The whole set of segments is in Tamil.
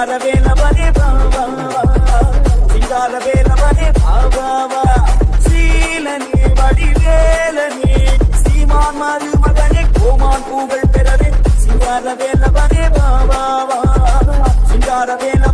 சிங்கார வேலவனே பாவா. சிங்கார வேலவனே பாவாவா சீலனி வடிவேலனி சீமான் மாறு மகனே கோமான் பூகள் பெறவே சிங்கார வேலவனே பாவாவா சிங்கார வேல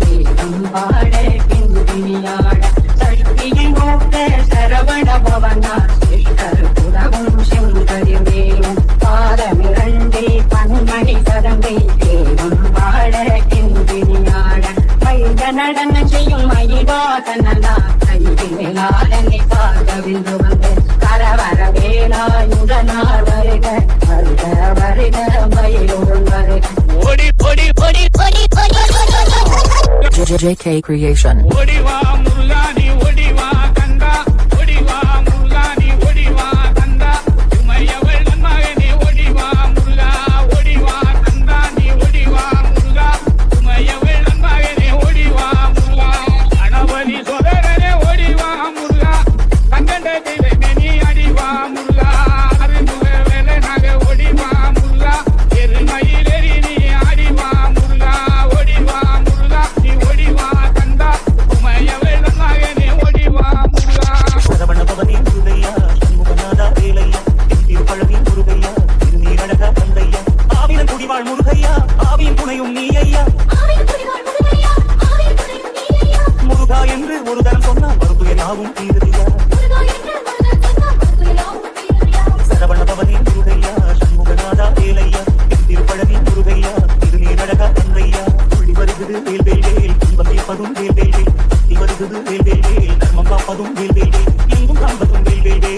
தேகம் பாட பிந்து பிணியாட சக்தியை நோக்க சரவண பவனா சிஷ்டர் புறவும் செங்கரி மேலும் பாதமிரண்டே பன்மணி சதங்கை தேகம் பாட பிந்து பிணியாட வைத நடனம் செய்யும் மயிவாதனா கைவிலாதனை பார்க்க விந்து வந்து கரவர வேலாயுடனார் வருக வருக JK Creation. അമ്പതും വേൽ വേൽ വേൽ ഇങ്ങും അമ്പതും വേൽ